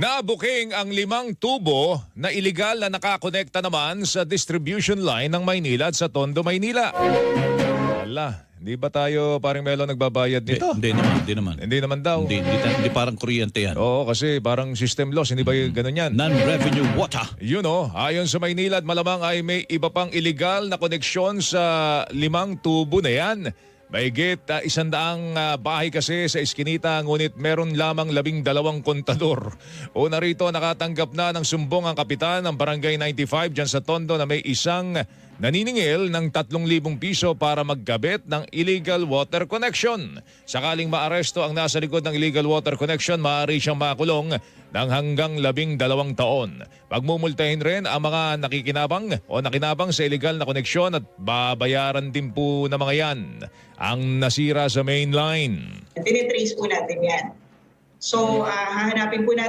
Nabuking ang limang tubo na iligal na nakakonekta naman sa distribution line ng Maynila at sa Tondo, Maynila. Wala, hindi ba tayo parang Melo nagbabayad dito? hindi naman, hindi naman. Hindi naman daw. Hindi, hindi, hindi parang kuryente yan. Oo, kasi parang system loss, hindi ba yung ganun yan? Non-revenue water. Yun o, ayon sa Maynila at malamang ay may iba pang illegal na koneksyon sa limang tubo na yan. Mahigit uh, isandaang ah, bahay kasi sa Eskinita ngunit meron lamang labing dalawang kontador. Una rito nakatanggap na ng sumbong ang kapitan ng Barangay 95 dyan sa Tondo na may isang naniningil ng 3,000 piso para magkabit ng illegal water connection. Sakaling maaresto ang nasa likod ng illegal water connection, maaari siyang makulong ng hanggang labing dalawang taon. Pagmumultahin rin ang mga nakikinabang o nakinabang sa illegal na koneksyon at babayaran din po ng mga yan ang nasira sa main line. Tinitrace po natin yan. So, ah, hahanapin po natin